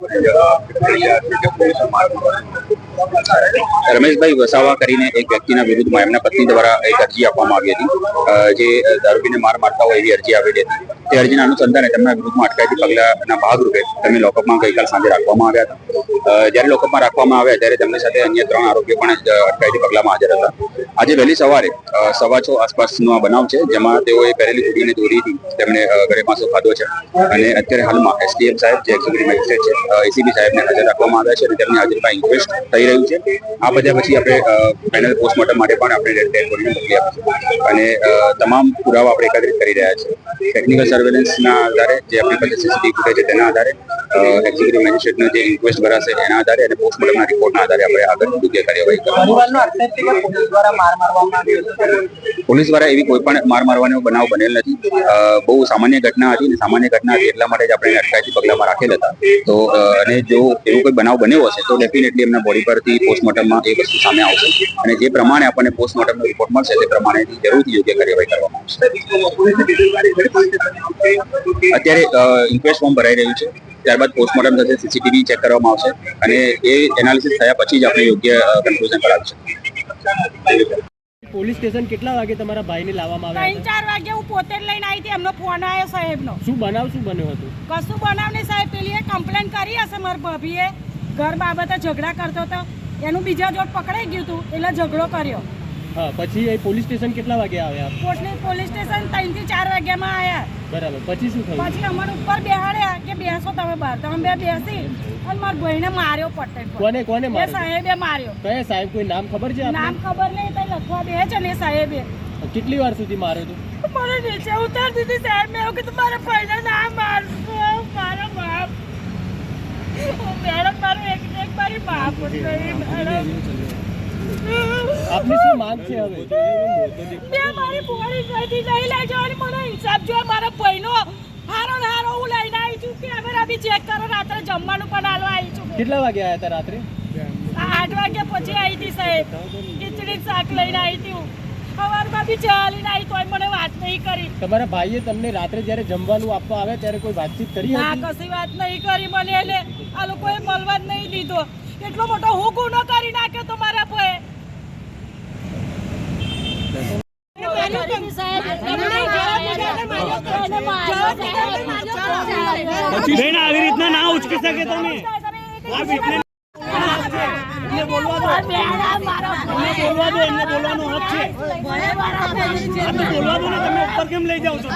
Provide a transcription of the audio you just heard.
மிகப்பெரிய மிகப்பெரிய மாறுபாடு રમેશભાઈ વસાવા કરીને એક વ્યક્તિના વિરુદ્ધમાં એમના પત્ની દ્વારા એક અરજી આપવામાં આવી હતી. જે દારૂબીને માર મારતા હોય એવી અરજી આવેલી હતી. તે અરજીના અનુસંધાને તેમના વિરુદ્ધમાં અટકાયતી પગલાના ભાગરૂપે તેમને લોકઅપમાં ગઈકાલ સાંજે રાખવામાં આવ્યા હતા. જ્યારે લોકઅપમાં રાખવામાં આવ્યા ત્યારે તેમની સાથે અન્ય ત્રણ આરોપીઓ પણ અટકાયતી પગલામાં હાજર હતા. આજે વહેલી સવારે સવા છ આસપાસનો આ બનાવ છે, જેમાં તેઓએ પહેરેલી કુડીને દોરીથી તેમણે ઘરે પાસો ખાધો છે. અને અત્યારે હાલમાં એસડીએમ સાહેબ, જે એક્ઝિક્યુટિવ મેજિસ્ટ્રેટ છે એસીબી સાહેબને હાજર રાખવામાં આવ્યા છે અને તેમની હાજરીમાં ઇન્ક્વેસ્ટ થઈ રહ્યું છે. આ બધા પછી આપણે પેનલ પોસ્ટમોર્ટમ માટે પણ આપણે ડેડ બોડીને મોકલી આપીશું. અને તમામ પુરાવા આપણે એકત્રિત કરી રહ્યા છીએ. ટેકનિકલ સર્વેલન્સના આધારે જે આપણી પાસે સીસીટીવી ફૂટેજ છે તેના આધારે એક્ઝિક્યુટિવ મેજિસ્ટ્રેટનો જે ઇન્ક્વેસ્ટ ભરાશે એના આધારે અને પોસ્ટમોર્ટમના રિપોર્ટના આધારે આપણે આગળ યોગ્ય કાર્યવાહી કરવાની પોલીસ દ્વારા એવી કોઈ પણ માર મારવાનો બનાવ બનેલ નથી. બહુ સામાન્ય ઘટના હતી અને સામાન્ય ઘટના હતી એટલા માટે જ આપણે અટકાયતી પગલામાં રાખેલ હતા. તો અને જો એવો કોઈ બનાવ બન્યો હશે તો ડેફિનેટલી એમના બોડી પરથી પોસ્ટમોર્ટમમાં એ વસ્તુ સામે આવશે. અને જે પ્રમાણે આપણને પોસ્ટમોર્ટમનો રિપોર્ટ મળશે તે પ્રમાણે જરૂરથી યોગ્ય કાર્યવાહી કરવામાં આવશે. અત્યારે ઇન્ક્વેસ્ટ ફોર્મ ભરાઈ રહ્યું છે. ત્યારબાદ પોસ્ટમોર્ટમ થશે સીસીટીવી ચેક કરવામાં આવશે અને એ એનાલિસિસ થયા પછી જ આપણે યોગ્ય કન્ક્લુઝન કરાવી પોલીસ સ્ટેશન કેટલા વાગે તમારા ભાઈને લાવવામાં ત્રણ ચાર વાગે હું પોતે જ લઈને આવી હતી એમનો ફોન આવ્યો સાહેબનો. શું બનાવ શું બન્યો હતો? કશું બનાવ નહીં સાહેબ પેલી એ કમ્પ્લેન કરી હશે મારા ભાભીએ. ઘર બાબતે ઝઘડા કરતો હતો. એનું બીજા જોડ પકડાઈ ગયું હતું એટલે ઝઘડો કર્યો. હા પછી એ પોલીસ સ્ટેશન કેટલા વાગે આવ્યા? પોલીસ સ્ટેશન ત્રણથી ચાર વાગ્યામાં આવ્યા બરાબર પછી શું થયું પછી અમાર ઉપર બેહાડ્યા કે બેસો તમે બહાર તો અમે બે બેસી અને મારા ભાઈને માર્યો પટ્ટે. કોને કોને એ માર્યો સાહેબે માર્યો કયા સાહેબ કોઈ નામ ખબર છે નામ ખબર નહીં તો લખવા બે છે ને એ સાહેબે કેટલી વાર સુધી માર્યો તું મને નીચે ઉતાર દીધી સાહેબ મેં કે તમારા મારા ભાઈને ના મારશો મારા બાપ મેડમ મારું એક એક મારી બાપ મેડમ આપની શું માંગ છે હવે? મારી લઈ મને હિસાબ જો મારા ભાઈનો હારો હારો હું લઈને આવી છું કેમેરા બી ચેક કરો રાત્રે જમવાનું પણ હાલવા આવી છું. કેટલા વાગે આવ્યા હતા રાત્રે? આ આઠ વાગ્યા પછી આવી હતી સાહેબ. ખીચડી શાક લઈને આવી હતી હું. સવારમાં બી ચાલીને આવી તોય મને વાત નહીં કરી. તમારા ભાઈએ તમને રાત્રે જ્યારે જમવાનું આપવા આવે ત્યારે કોઈ વાતચીત કરી ના કશી વાત નહીં કરી મને એટલે આ લોકોએ મળવા જ નહીં દીધો. એટલો મોટો હું ગુનો કરી નાખ્યો તો મારા ભાઈ બેન, આવી રીતના ના ઉચકી શકે તમે. એમને બોલવા દો. એમને બોલવા દો, એમને બોલવાનો હક છે. બોલવા દો ને, તમે ઉપર કેમ લઈ જાઓ છો?